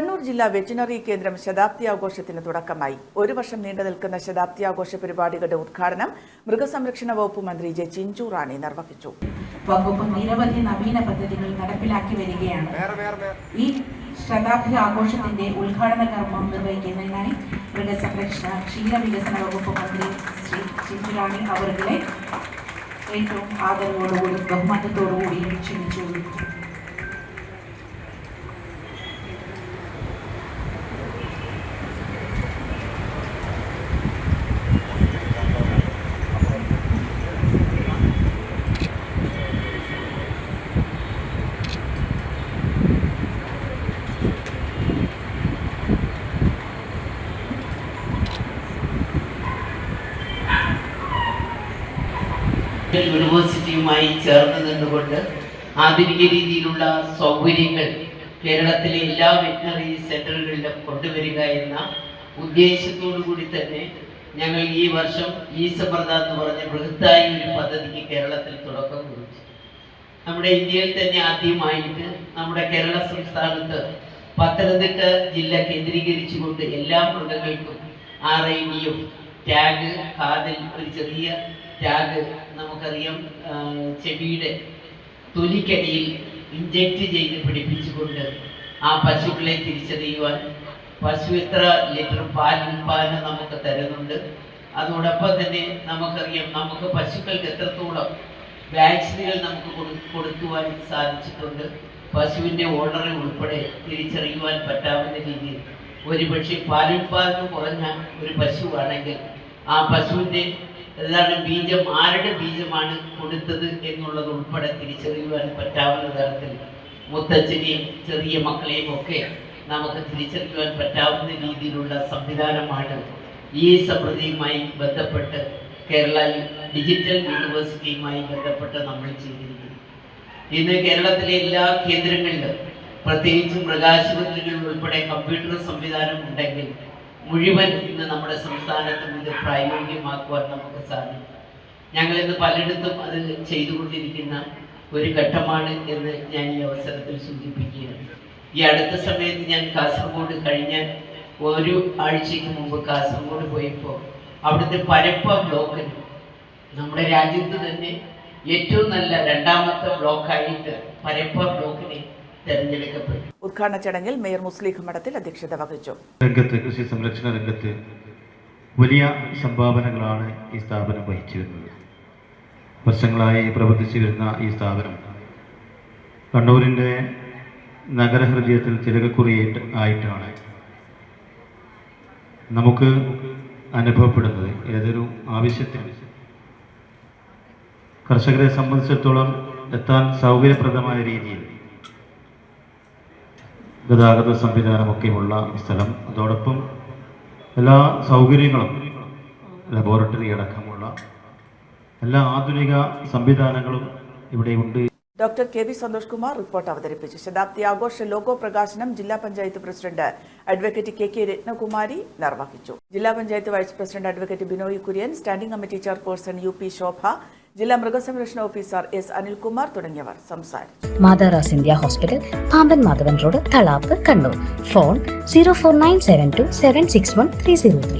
കണ്ണൂർ ജില്ലാ വെറ്റിനറി കേന്ദ്രം ശതാബ്ദി ആഘോഷത്തിന് തുടക്കമായി. ഒരു വർഷം നീണ്ടു നിൽക്കുന്ന ശതാബ്ദി ആഘോഷ പരിപാടികളുടെ ഉദ്ഘാടനം മൃഗസംരക്ഷണ വകുപ്പ് മന്ത്രി ജെ ചിഞ്ചു റാണി നിർവഹിച്ചു. വകുപ്പ് നിരവധി നവീന പദ്ധതികൾ നടപ്പിലാക്കി വരികയാണ്. ഈ ശതാബ്ദി ആഘോഷത്തിന്റെ ഉദ്ഘാടന കർമ്മം നിർവഹിക്കുന്നതിനായി മൃഗസംരക്ഷണ ക്ഷീരവികസന വകുപ്പ് മന്ത്രി ശ്രീ ചിഞ്ചു റാണി അവരുടെ ഏറ്റവും ആദരവോടുകൂടി ബഹുമാനത്തോടുകൂടി ക്ഷണിച്ചു. യൂണിവേഴ്സിറ്റിയുമായി ചേർന്ന് നിന്നുകൊണ്ട് ആധുനിക രീതിയിലുള്ള സൗകര്യങ്ങൾ കേരളത്തിലെ എല്ലാ വെറ്റിനറി സെന്ററുകളിലും കൊണ്ടുവരിക എന്ന ഉദ്ദേശത്തോടു കൂടി തന്നെ ഞങ്ങൾ ഈ വർഷം ഈ സമ്പ്രദ എന്ന് പറഞ്ഞ ബൃഹത്തായ ഒരു പദ്ധതിക്ക് കേരളത്തിൽ തുടക്കം കുറിച്ചു. നമ്മുടെ ഇന്ത്യയിൽ തന്നെ ആദ്യമായിട്ട് നമ്മുടെ കേരള സംസ്ഥാനത്ത് പത്തനംതിട്ട ജില്ല കേന്ദ്രീകരിച്ചുകൊണ്ട് എല്ലാ മൃഗങ്ങൾക്കും ആർ ഐ ഡിയും ടാഗ് കാതിൽ ഒരു ചെറിയ ടാഗ് നമുക്കറിയാം ചെവിയുടെ തൊലിക്കടിയിൽ ഇഞ്ചക്ട് ചെയ്ത് പിടിപ്പിച്ചുകൊണ്ട് ആ പശുക്കളെ തിരിച്ചറിയുവാൻ പശു എത്ര ലിറ്റർ പാൽ ഉൽപാദനം നമുക്ക് തരുന്നുണ്ട്. അതോടൊപ്പം തന്നെ നമുക്കറിയാം നമുക്ക് പശുക്കൾക്ക് എത്രത്തോളം വാക്സിനുകൾ നമുക്ക് കൊടു- കൊടുക്കുവാൻ സാധിച്ചിട്ടുണ്ട്. പശുവിന്റെ ഓർഡറിൽ ഉൾപ്പെടെ തിരിച്ചറിയുവാൻ പറ്റാവുന്ന രീതിയിൽ ഒരുപക്ഷെ പാലുൽപാദനം കുറഞ്ഞ ഒരു പശുവാണെങ്കിൽ ആ പശുവിന്റെ എന്താണ് ബീജം ആരുടെ ബീജമാണ് കൊടുത്തത് എന്നുള്ളത് ഉൾപ്പെടെ തിരിച്ചറിയുവാൻ പറ്റാവുന്ന തരത്തിൽ മുത്തച്ഛനെയും ചെറിയ മക്കളെയും ഒക്കെ നമുക്ക് തിരിച്ചറിയുവാൻ പറ്റാവുന്ന രീതിയിലുള്ള സംവിധാനമാണ് ഈ സമൃദ്ധിയുമായി ബന്ധപ്പെട്ട് കേരള ഡിജിറ്റൽ യൂണിവേഴ്സിറ്റിയുമായി ബന്ധപ്പെട്ട് നമ്മൾ ചെയ്തിരിക്കുന്നത്. ഇന്ന് കേരളത്തിലെ എല്ലാ കേന്ദ്രങ്ങളിലും പ്രത്യേകിച്ചും മൃഗാശുപത്രികളിൽ ഉൾപ്പെടെ കമ്പ്യൂട്ടർ സംവിധാനം ഉണ്ടെങ്കിൽ മുഴുവൻ ഇന്ന് നമ്മുടെ സംസ്ഥാനത്തും ഇത് പ്രായോഗികമാക്കുവാൻ നമുക്ക് സാധിക്കും. ഞങ്ങൾ ഇന്ന് പലയിടത്തും അത് ചെയ്തുകൊണ്ടിരിക്കുന്ന ഒരു ഘട്ടമാണ് എന്ന് ഞാൻ ഈ അവസരത്തിൽ സൂചിപ്പിക്കുകയാണ്. ഈ അടുത്ത സമയത്ത് ഞാൻ കാസർഗോഡ് കഴിഞ്ഞ ഒരു ആഴ്ചയ്ക്ക് മുമ്പ് കാസർഗോഡ് പോയപ്പോൾ അവിടുത്തെ പരപ്പ ബ്ലോക്കിന് നമ്മുടെ രാജ്യത്ത് തന്നെ ഏറ്റവും നല്ല രണ്ടാമത്തെ ബ്ലോക്കായിട്ട് പരപ്പ ബ്ലോക്കിനെ തിരഞ്ഞെടുക്കപ്പെട്ടു. ഉദ്ഘാടന ചടങ്ങിൽ മേയർ മുസ്ലിഖ് മഠത്തിൽ അധ്യക്ഷത വഹിച്ചു. രംഗത്ത് കൃഷി സംരക്ഷണ രംഗത്ത് വലിയ സംഭാവനകളാണ് ഈ സ്ഥാപനം വഹിച്ചു വരുന്നത് വർഷങ്ങളായി പ്രവർത്തിച്ചു വരുന്ന ഈ സ്ഥാപനം കണ്ണൂരിന്റെ നഗരഹൃദയത്തിൽ തിലകക്കുറിയായിട്ട് ആയിട്ടാണ് നമുക്ക് അനുഭവപ്പെടുന്നത്. ഏതൊരു ആവശ്യത്തിന് കർഷകരെ സംബന്ധിച്ചിടത്തോളം എത്താൻ സൗകര്യപ്രദമായ രീതിയിൽ ഗതാഗത സംവിധാനമൊക്കെയുള്ള സ്ഥലം. അതോടൊപ്പം എല്ലാ സൗകര്യങ്ങളും ലബോറട്ടറി അടക്കമുള്ള എല്ലാ ആധുനിക സംവിധാനങ്ങളും ഇവിടെ ഉണ്ട്. Doctor K V Santhosh Kumar report അവതരിപ്പിച്ചു. ശതാബ്ദി ആഘോഷ ലോഗോ പ്രകാശനം ജില്ലാ panchayat president advocate K K Rathnakumari നിർവഹിച്ചു. ജില്ലാ panchayat vice president advocate Binoy Kurian standing committee chairperson U P Shobha ജില്ലാ മൃഗസംരക്ഷണ ഓഫീസർ എസ് അനിൽകുമാർ തുടങ്ങിയവർ സംസാരിച്ചു. Matharas India hospital Pamban Madhavan road Thalap Kannur. Phone zero four nine seven two seven six one three zero three